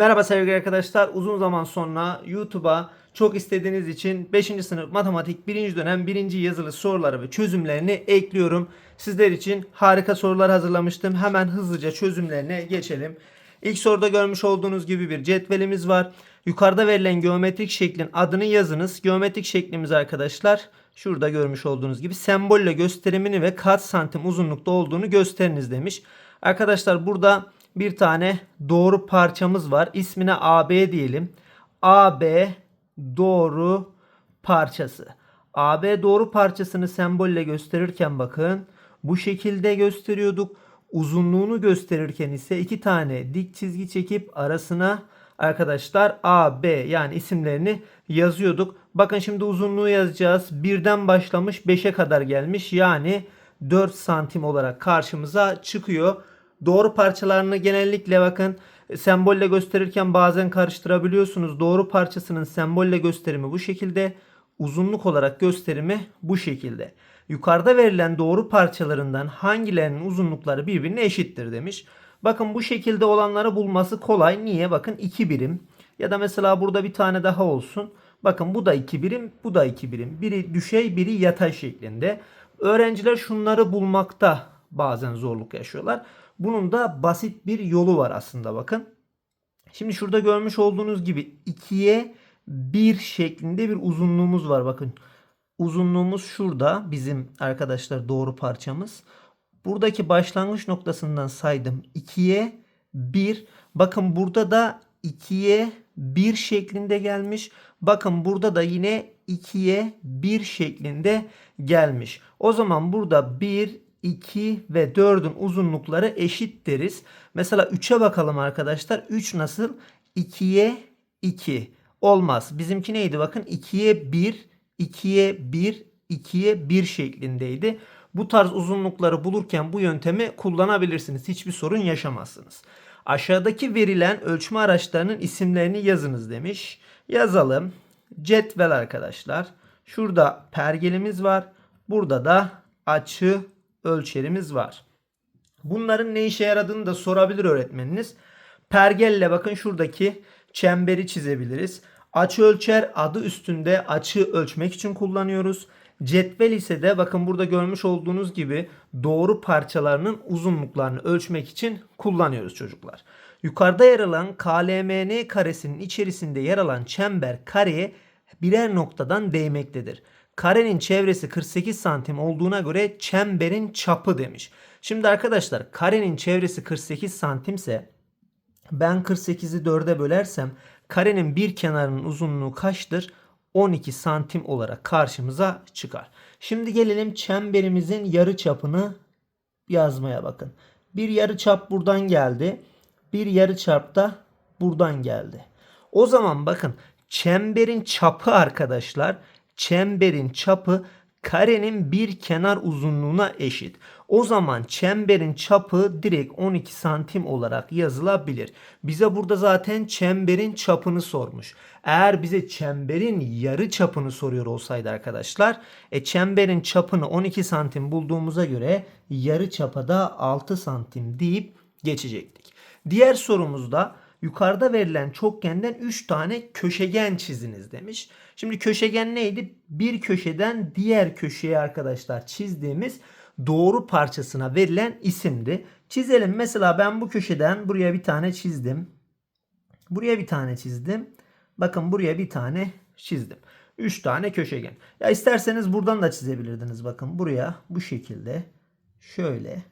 Merhaba sevgili arkadaşlar. Uzun zaman sonra YouTube'a çok istediğiniz için 5. sınıf matematik 1. dönem 1. yazılı soruları ve çözümlerini ekliyorum. Sizler için harika sorular hazırlamıştım. Hemen hızlıca çözümlerine geçelim. İlk soruda görmüş olduğunuz gibi bir cetvelimiz var. Yukarıda verilen geometrik şeklin adını yazınız. Geometrik şeklimiz arkadaşlar şurada görmüş olduğunuz gibi sembolle gösterimini ve kaç santim uzunlukta olduğunu gösteriniz demiş. Arkadaşlar burada bir tane doğru parçamız var. İsmine AB diyelim. AB doğru parçası. AB doğru parçasını sembolle gösterirken bakın bu şekilde gösteriyorduk. Uzunluğunu gösterirken ise iki tane dik çizgi çekip arasına arkadaşlar AB yani isimlerini yazıyorduk. Bakın şimdi uzunluğu yazacağız. Birden başlamış 5'e kadar gelmiş. Yani 4 santim olarak karşımıza çıkıyor. Doğru parçalarını genellikle bakın sembolle gösterirken bazen karıştırabiliyorsunuz. Doğru parçasının sembolle gösterimi bu şekilde. Uzunluk olarak gösterimi bu şekilde. Yukarıda verilen doğru parçalarından hangilerinin uzunlukları birbirine eşittir demiş. Bakın bu şekilde olanları bulması kolay. Niye? Bakın 2 birim. Ya da mesela burada bir tane daha olsun. Bakın bu da 2 birim, bu da 2 birim. Biri düşey, biri yatay şeklinde. Öğrenciler şunları bulmakta bazen zorluk yaşıyorlar. Bunun da basit bir yolu var aslında bakın. Şimdi şurada görmüş olduğunuz gibi 2'ye 1 şeklinde bir uzunluğumuz var bakın. Uzunluğumuz şurada bizim arkadaşlar doğru parçamız. Buradaki başlangıç noktasından saydım 2'ye 1. Bakın burada da 2'ye 1 şeklinde gelmiş. Bakın burada da yine 2'ye 1 şeklinde gelmiş. O zaman burada 1, 2 ve 4'ün uzunlukları eşit deriz. Mesela 3'e bakalım arkadaşlar. 3 nasıl? 2'ye 2. Olmaz. Bizimki neydi? Bakın 2'ye 1, 2'ye 1, 2'ye 1 şeklindeydi. Bu tarz uzunlukları bulurken bu yöntemi kullanabilirsiniz. Hiçbir sorun yaşamazsınız. Aşağıdaki verilen ölçme araçlarının isimlerini yazınız demiş. Yazalım. Cetvel arkadaşlar. Şurada pergelimiz var. Burada da açı ölçerimiz var. Bunların ne işe yaradığını da sorabilir öğretmeniniz. Pergelle bakın şuradaki çemberi çizebiliriz. Açı ölçer adı üstünde açı ölçmek için kullanıyoruz. Cetvel ise de bakın burada görmüş olduğunuz gibi doğru parçalarının uzunluklarını ölçmek için kullanıyoruz çocuklar. Yukarıda yer alan KLMN karesinin içerisinde yer alan çember kareye birer noktadan değmektedir. Karenin çevresi 48 santim olduğuna göre çemberin çapı demiş. Şimdi arkadaşlar karenin çevresi 48 santimse ben 48'i 4'e bölersem karenin bir kenarının uzunluğu kaçtır? 12 santim olarak karşımıza çıkar. Şimdi gelelim çemberimizin yarı çapını yazmaya bakın. Bir yarı çap buradan geldi. Bir yarı çap da buradan geldi. O zaman bakın çemberin çapı arkadaşlar çemberin çapı karenin bir kenar uzunluğuna eşit. O zaman çemberin çapı direkt 12 santim olarak yazılabilir. Bize burada zaten çemberin çapını sormuş. Eğer bize çemberin yarı çapını soruyor olsaydı arkadaşlar, e çemberin çapını 12 santim bulduğumuza göre yarı çapa da 6 santim deyip geçecektik. Diğer sorumuzda yukarıda verilen çokgenden 3 tane köşegen çiziniz demiş. Şimdi köşegen neydi? Bir köşeden diğer köşeye arkadaşlar çizdiğimiz doğru parçasına verilen isimdi. Çizelim. Mesela ben bu köşeden buraya bir tane çizdim. Buraya bir tane çizdim. Bakın buraya bir tane çizdim. 3 tane köşegen. Ya isterseniz buradan da çizebilirdiniz. Bakın buraya bu şekilde şöyle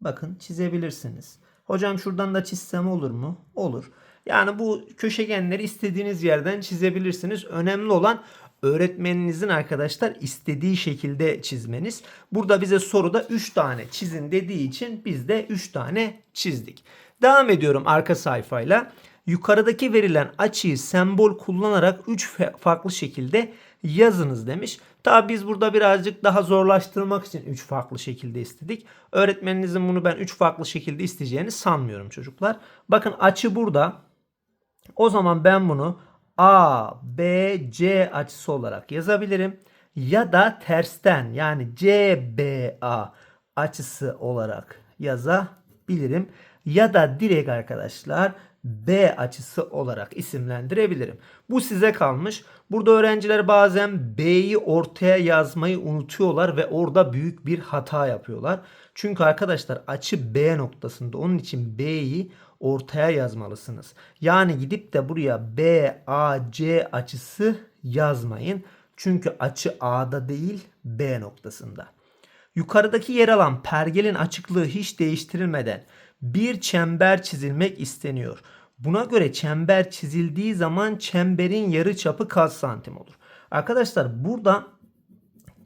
bakın çizebilirsiniz. Hocam şuradan da çizsem olur mu? Olur. Yani bu köşegenleri istediğiniz yerden çizebilirsiniz. Önemli olan öğretmeninizin arkadaşlar istediği şekilde çizmeniz. Burada bize soruda 3 tane çizin dediği için biz de 3 tane çizdik. Devam ediyorum arka sayfayla. Yukarıdaki verilen açıyı sembol kullanarak 3 farklı şekilde yazınız demiş. Tabi biz burada birazcık daha zorlaştırmak için 3 farklı şekilde istedik. Öğretmeninizin bunu ben 3 farklı şekilde isteyeceğini sanmıyorum çocuklar. Bakın açı burada. O zaman ben bunu A, B, C açısı olarak yazabilirim. Ya da tersten yani C, B, A açısı olarak yazabilirim. ya da direkt arkadaşlar B açısı olarak isimlendirebilirim. Bu size kalmış. Burada öğrenciler bazen B'yi ortaya yazmayı unutuyorlar ve orada büyük bir hata yapıyorlar. Çünkü arkadaşlar açı B noktasında. Onun için B'yi ortaya yazmalısınız. Yani gidip de buraya BAC açısı yazmayın. Çünkü açı A'da değil B noktasında. Yukarıdaki yer alan pergelin açıklığı hiç değiştirilmeden bir çember çizilmek isteniyor. Buna göre çember çizildiği zaman çemberin yarı çapı kaç santim olur? Arkadaşlar burada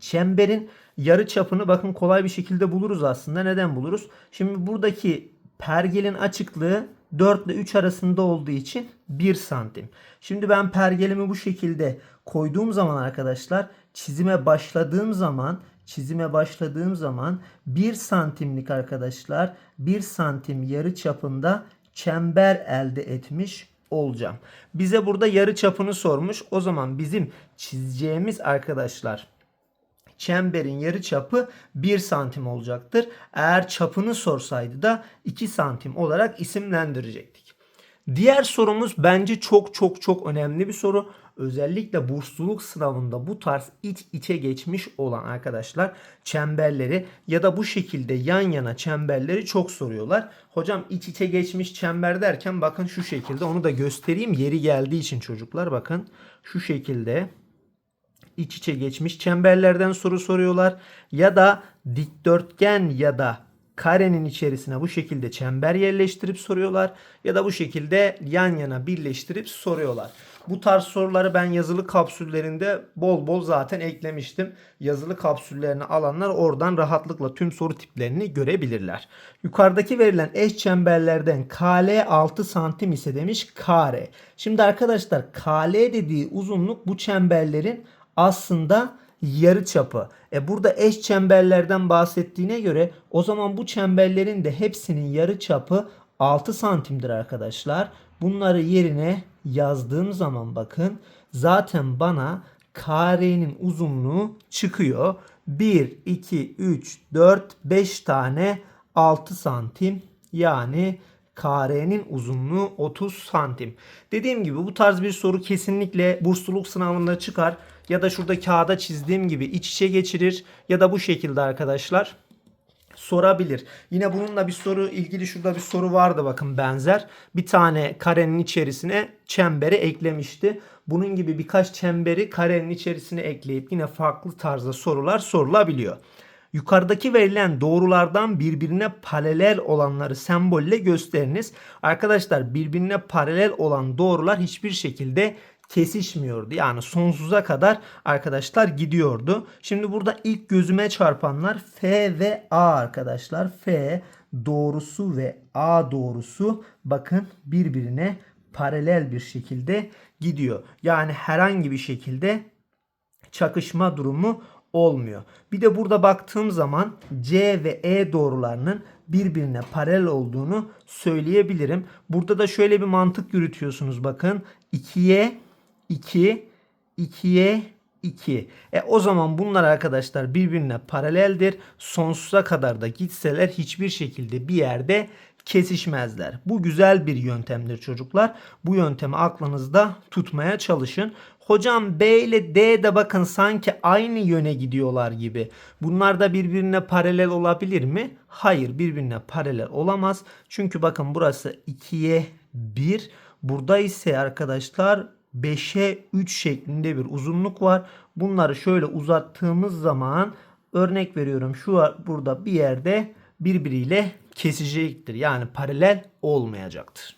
çemberin yarı çapını bakın kolay bir şekilde buluruz aslında. Neden buluruz? Şimdi buradaki pergelin açıklığı 4 ile 3 arasında olduğu için 1 santim. Şimdi ben pergelimi bu şekilde koyduğum zaman arkadaşlar çizime başladığım zaman çizime başladığım zaman 1 santimlik arkadaşlar 1 santim yarı çapında çember elde etmiş olacağım. Bize burada yarı çapını sormuş. O zaman bizim çizeceğimiz arkadaşlar çemberin yarı çapı 1 santim olacaktır. Eğer çapını sorsaydı da 2 santim olarak isimlendirecektik. Diğer sorumuz bence çok çok çok önemli bir soru. Özellikle bursluluk sınavında bu tarz iç içe geçmiş olan arkadaşlar çemberleri ya da bu şekilde yan yana çemberleri çok soruyorlar. Hocam iç içe geçmiş çember derken bakın şu şekilde onu da göstereyim yeri geldiği için çocuklar bakın şu şekilde iç içe geçmiş çemberlerden soru soruyorlar. Ya da dikdörtgen ya da karenin içerisine bu şekilde çember yerleştirip soruyorlar. Ya da bu şekilde yan yana birleştirip soruyorlar. Bu tarz soruları ben yazılı kapsüllerinde bol bol zaten eklemiştim. Yazılı kapsüllerini alanlar oradan rahatlıkla tüm soru tiplerini görebilirler. Yukarıdaki verilen eş çemberlerden KL 6 santim ise demiş kare. Şimdi arkadaşlar KL dediği uzunluk bu çemberlerin aslında yarı çapı. E burada eş çemberlerden bahsettiğine göre o zaman bu çemberlerin de hepsinin yarı çapı 6 santimdir arkadaşlar. Bunları yerine yazdığım zaman bakın zaten bana karenin uzunluğu çıkıyor. 1, 2, 3, 4, 5 tane 6 santim yani karenin uzunluğu 30 santim. Dediğim gibi bu tarz bir soru kesinlikle bursluluk sınavında çıkar. Ya da şurada kağıda çizdiğim gibi iç içe geçirir. Ya da bu şekilde arkadaşlar sorabilir. Yine bununla bir soru ilgili şurada bir soru vardı bakın benzer. Bir tane karenin içerisine çemberi eklemişti. Bunun gibi birkaç çemberi karenin içerisine ekleyip yine farklı tarzda sorular sorulabiliyor. Yukarıdaki verilen doğrulardan birbirine paralel olanları sembolle gösteriniz. Arkadaşlar birbirine paralel olan doğrular hiçbir şekilde kesişmiyordu. Yani sonsuza kadar arkadaşlar gidiyordu. Şimdi burada ilk gözüme çarpanlar F ve A arkadaşlar. F doğrusu ve A doğrusu bakın birbirine paralel bir şekilde gidiyor. Yani herhangi bir şekilde çakışma durumu olmuyor. Bir de burada baktığım zaman C ve E doğrularının birbirine paralel olduğunu söyleyebilirim. Burada da şöyle bir mantık yürütüyorsunuz bakın. 2'ye 2, 2'ye 2. E o zaman bunlar arkadaşlar birbirine paraleldir. Sonsuza kadar da gitseler hiçbir şekilde bir yerde kesişmezler. Bu güzel bir yöntemdir çocuklar. Bu yöntemi aklınızda tutmaya çalışın. Hocam B ile D de bakın sanki aynı yöne gidiyorlar gibi. Bunlar da birbirine paralel olabilir mi? Hayır birbirine paralel olamaz. Çünkü bakın burası 2'ye 1. Burada ise arkadaşlar 5'e 3 şeklinde bir uzunluk var. Bunları şöyle uzattığımız zaman örnek veriyorum şu burada bir yerde birbiriyle kesecektir. Yani paralel olmayacaktır.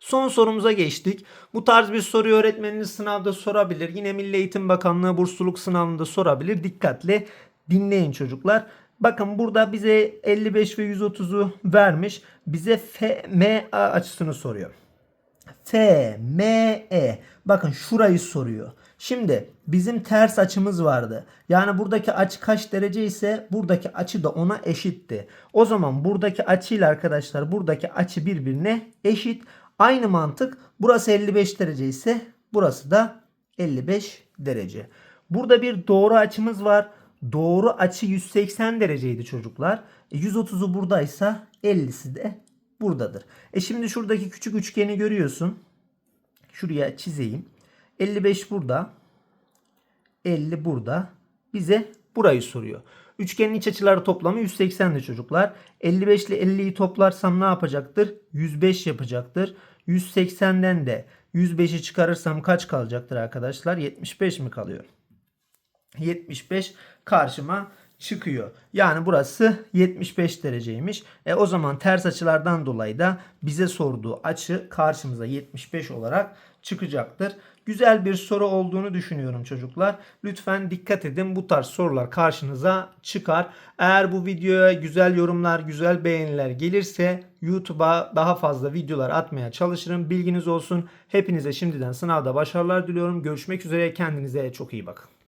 Son sorumuza geçtik. Bu tarz bir soruyu öğretmeniniz sınavda sorabilir. Yine Milli Eğitim Bakanlığı bursluluk sınavında sorabilir. Dikkatle dinleyin çocuklar. Bakın burada bize 55 ve 130'u vermiş. Bize FMA açısını soruyor. FME. Bakın şurayı soruyor. Şimdi bizim ters açımız vardı. Yani buradaki açı kaç derece ise buradaki açı da ona eşitti. O zaman buradaki açıyla arkadaşlar buradaki açı birbirine eşit. Aynı mantık burası 55 derece ise burası da 55 derece. Burada bir doğru açımız var. Doğru açı 180 dereceydi çocuklar. E 130'u buradaysa 50'si de buradadır. E şimdi şuradaki küçük üçgeni görüyorsun. Şuraya çizeyim. 55 burada. 50 burada. Bize burayı soruyor. Üçgenin iç açıları toplamı 180'di çocuklar. 55 ile 50'yi toplarsam ne yapacaktır? 105 yapacaktır. 180'den de 105'i çıkarırsam kaç kalacaktır arkadaşlar? 75 mi kalıyor? 75 karşıma çıkıyor. Yani burası 75 dereceymiş. E o zaman ters açılardan dolayı da bize sorduğu açı karşımıza 75 olarak çıkacaktır. Güzel bir soru olduğunu düşünüyorum çocuklar. Lütfen dikkat edin bu tarz sorular karşınıza çıkar. Eğer bu videoya güzel yorumlar, güzel beğeniler gelirse YouTube'a daha fazla videolar atmaya çalışırım. Bilginiz olsun. Hepinize şimdiden sınavda başarılar diliyorum. Görüşmek üzere. Kendinize çok iyi bakın.